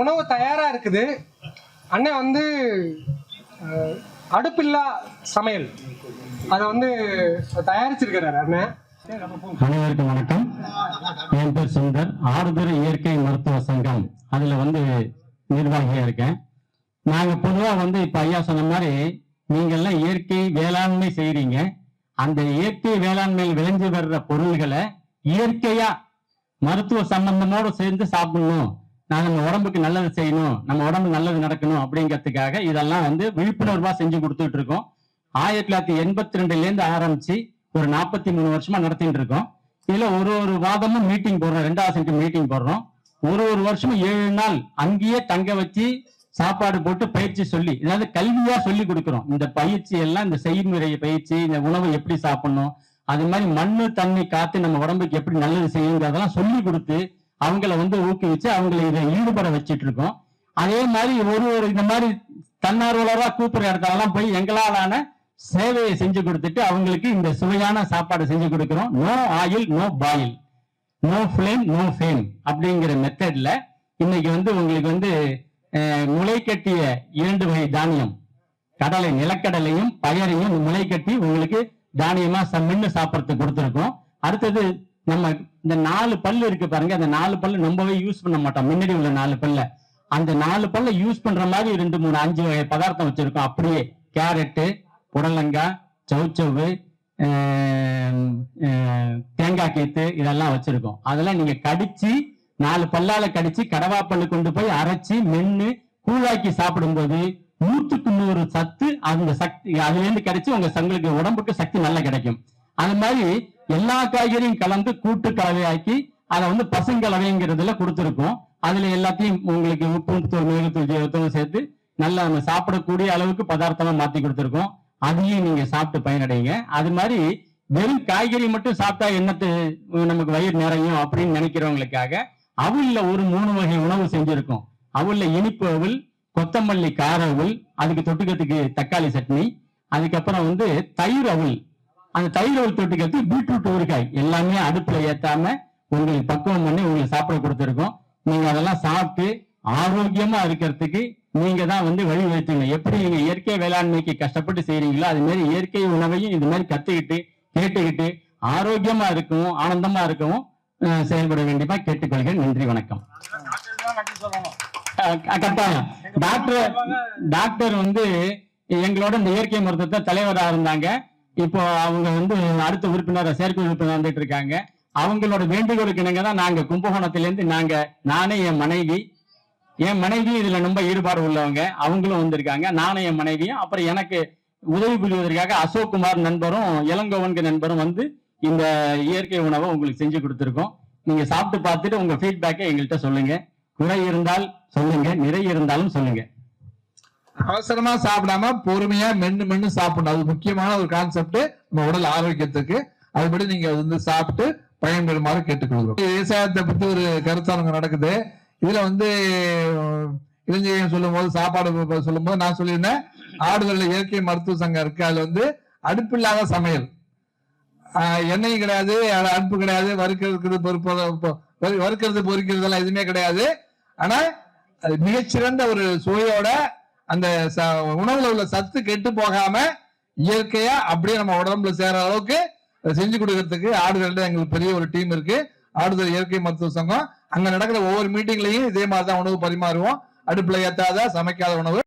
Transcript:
உணவு தயாரா இருக்குது. அண்ணன் வந்து அடுப்பில்லா சமையல். அதை வந்து தயாரிச்சிருக்கிறாரு அண்ணன். அனைவருக்கும் வணக்கம். என் பேர் சுந்தர். ஆறுதல் இயற்கை மருத்துவ சங்கம். அதுல வந்து நிர்வாகியா இருக்கேன். நாங்க பொதுவா வந்து இப்ப ஐயா சொன்ன மாதிரி நீங்க எல்லாம் இயற்கை வேளாண்மை செய்யறீங்க அந்த இயற்கை வேளாண்மையில் விளைஞ்சு வர்ற பொருள்களை இயற்கையா மருத்துவ சம்பந்தமோடு சேர்ந்து சாப்பிடணும். நான் நம்ம உடம்புக்கு நல்லது செய்யணும் நம்ம உடம்பு நல்லது நடக்கணும் அப்படிங்கிறதுக்காக இதெல்லாம் வந்து விழிப்புணர்வா செஞ்சு கொடுத்துட்டு இருக்கோம். ஆயிரத்தி தொள்ளாயிரத்தி எண்பத்தி ரெண்டுல இருந்து ஆரம்பிச்சு ஒரு நாற்பத்தி மூணு வருஷமா நடத்திட்டு இருக்கோம். இதுல ஒரு ஒரு வாதமும் மீட்டிங் போடுறோம் ரெண்டாவது சென்ட் மீட்டிங் போடுறோம். ஒரு ஒரு வருஷமும் ஏழு நாள் அங்கேயே தங்க வச்சு சாப்பாடு போட்டு பயிற்சி சொல்லி அதாவது கல்வியா சொல்லி கொடுக்குறோம். இந்த பயிற்சி எல்லாம் இந்த செய்முறை பயிற்சி இந்த உணவை எப்படி சாப்பிடணும் அது மாதிரி மண்ணு தண்ணி காத்து நம்ம உடம்புக்கு எப்படி நல்லது செய்யுங்கிறதெல்லாம் சொல்லி கொடுத்து அவங்கள வந்து ஊக்குவிச்சு அவங்களை இதை ஈடுபட வச்சிட்டு இருக்கோம் அதே மாதிரி ஒரு ஒரு இந்த மாதிரி தன்னார்வலரா கூப்பிடுற இடத்துலலாம் போய் எங்களாலான சேவையை செஞ்சு கொடுத்துட்டு அவங்களுக்கு இந்த சுவையான சாப்பாடு செஞ்சு கொடுக்கிறோம். No oil no boil no flame no fame அப்படிங்கிற மெத்தட்ல இன்னைக்கு வந்து உங்களுக்கு வந்து முளை கட்டிய இரண்டு வகை தானியம். கடலை நிலக்கடலையும் பயரையும் முளை கட்டி உங்களுக்கு தானியமா சம்மின்னு சாப்பிட்றதுக்கு கொடுத்துருக்கோம். அடுத்தது நம்ம இந்த நாலு பல்லு இருக்கு பாருங்க அந்த நாலு பல்லு ரொம்பவே யூஸ் பண்ண மாட்டோம். முன்னாடி உள்ள நாலு பல்ல. அந்த நாலு பல்ல யூஸ் பண்ற மாதிரி ரெண்டு மூணு அஞ்சு வகை பதார்த்தம் வச்சிருக்கோம். அப்படியே கேரட்டு புடலங்காய் சவுச்சவு தேங்காய் கேத்து இதெல்லாம் வச்சிருக்கோம். அதெல்லாம் நீங்க கடிச்சு நாலு பல்லால கடிச்சு கடவாப்பல்லு கொண்டு போய் அரைச்சு மென்னு கூழாக்கி சாப்பிடும்போது நூற்றுக்கு நூறு சத்து அந்த சக்தி அதுல இருந்து கிடைச்சு உங்க உங்களுக்கு உடம்புக்கு சக்தி நல்லா கிடைக்கும். அது மாதிரி எல்லா காய்கறியும் கலந்து கூட்டு கலவையாக்கி அதை வந்து பசுங்கலவைங்கிறதுல கொடுத்துருக்கோம். அதுல எல்லாத்தையும் உங்களுக்கு உப்பு தூள் மிளகுத்தூள் சேர்த்து நல்லா நம்ம சாப்பிடக்கூடிய அளவுக்கு பதார்த்தமா மாத்தி கொடுத்துருக்கோம். அதையும் நீங்க சாப்பிட்டு பயனடைங்க. அது மாதிரி வெறும் காய்கறி மட்டும் சாப்பிட்டா என்னத்து நமக்கு வயிறு நிறையும் அப்படின்னு நினைக்கிறவங்களுக்காக அவுல்ல ஒரு மூணு வகை உணவு செஞ்சிருக்கோம். அவுல்ல இனிப்பு அவுல் கொத்தமல்லி கார அவுல் அதுக்கு தொட்டுக்கிறதுக்கு தக்காளி சட்னி அதுக்கப்புறம் வந்து தயிர் அவுல். அந்த தயிர் அவுல் தொட்டுக்கிறதுக்கு பீட்ரூட் ஊறுகாய் எல்லாமே அடுப்புல ஏத்தாம உங்களுக்கு பக்குவம் பண்ணி உங்களுக்கு சாப்பிட கொடுத்துருக்கோம். நீங்க அதெல்லாம் சாப்பிட்டு ஆரோக்கியமா இருக்கிறதுக்கு நீங்க தான் வந்து வழி வைத்துங்க எப்படி நீங்க இயற்கை வேளாண்மைக்கு கஷ்டப்பட்டு செய்யறீங்களோ அது மாதிரி இயற்கை உணவையும் இது மாதிரி கத்துக்கிட்டு கேட்டுக்கிட்டு ஆரோக்கியமா இருக்கவும் ஆனந்தமா இருக்கவும் அஹ், செயல்பட வேண்டியமா கேட்டுக்கொள்கிறேன். நன்றி வணக்கம். கட்டாயம். டாக்டர் டாக்டர் வந்து எங்களோட இந்த இயற்கை மருத்துவத்தை தலைவராக இருந்தாங்க. இப்போ அவங்க வந்து அடுத்த உறுப்பினர் செயற்கை உறுப்பினர் வந்துட்டு இருக்காங்க. அவங்களோட வேண்டுகோளுக்கு இணங்க தான் நாங்க கும்பகோணத்திலேருந்து நாங்க நானே என் மனைவி என் மனைவி இதுல ரொம்ப ஈடுபாடு உள்ளவங்க. அவங்களும் வந்திருக்காங்க. நானும் என் மனைவியும் அப்புறம் எனக்கு உதவி புரிவதற்காக அசோக் குமார் நண்பரும் இளங்கோவன்கு நண்பரும் வந்து இந்த இயற்கை உணவை உங்களுக்கு செஞ்சு கொடுத்துருக்கோம். நீங்க சாப்பிட்டு பார்த்துட்டு உங்க ஃபீட்பேக்கை எங்கள்கிட்ட சொல்லுங்க. குறை இருந்தால் சொல்லுங்க நிறை இருந்தாலும் சொல்லுங்க. அவசரமா சாப்பிடாம பொறுமையா மென்னு மென்னு சாப்பிடணும். அது முக்கியமான ஒரு கான்செப்ட் நம்ம உடல் ஆரோக்கியத்துக்கு. அதுபடி நீங்க வந்து சாப்பிட்டு பயன்பெறுமாறு கேட்டுக்கொள்கிறோம். விவசாயத்தை பத்தி ஒரு கருத்தரங்கம் நடக்குது. இதுல வந்து இளைஞர்கள் சொல்லும் போது சாப்பாடு சொல்லும் போது நான் சொல்லியிருந்தேன் ஆடுதல் இயற்கை மருத்துவ சங்கம் இருக்கு. அதுல வந்து அடுப்பில்லாத சமையல். ஆஹ் எண்ணெய் கிடையாது அடுப்பு கிடையாது வறுக்கிறது பொறுப்பு வறுக்கிறது பொறிக்கிறது எல்லாம் எதுவுமே கிடையாது. ஆனா மிகச்சிறந்த ஒரு சுவையோட அந்த ச- உணவுல உள்ள சத்து கெட்டு போகாம இயற்கையா அப்படியே நம்ம உடம்புல சேர அளவுக்கு செஞ்சு கொடுக்கறதுக்கு ஆடுதல் எங்களுக்கு பெரிய ஒரு டீம் இருக்கு. ஆடுதல் இயற்கை மருத்துவ சங்கம். அங்க நடக்கிற ஒவ்வொரு மீட்டிங்லயும் இதே மாதிரி தான் உணவு பரிமாறுவோம். அடுப்புல ஏத்தாத சமைக்காத உணவு.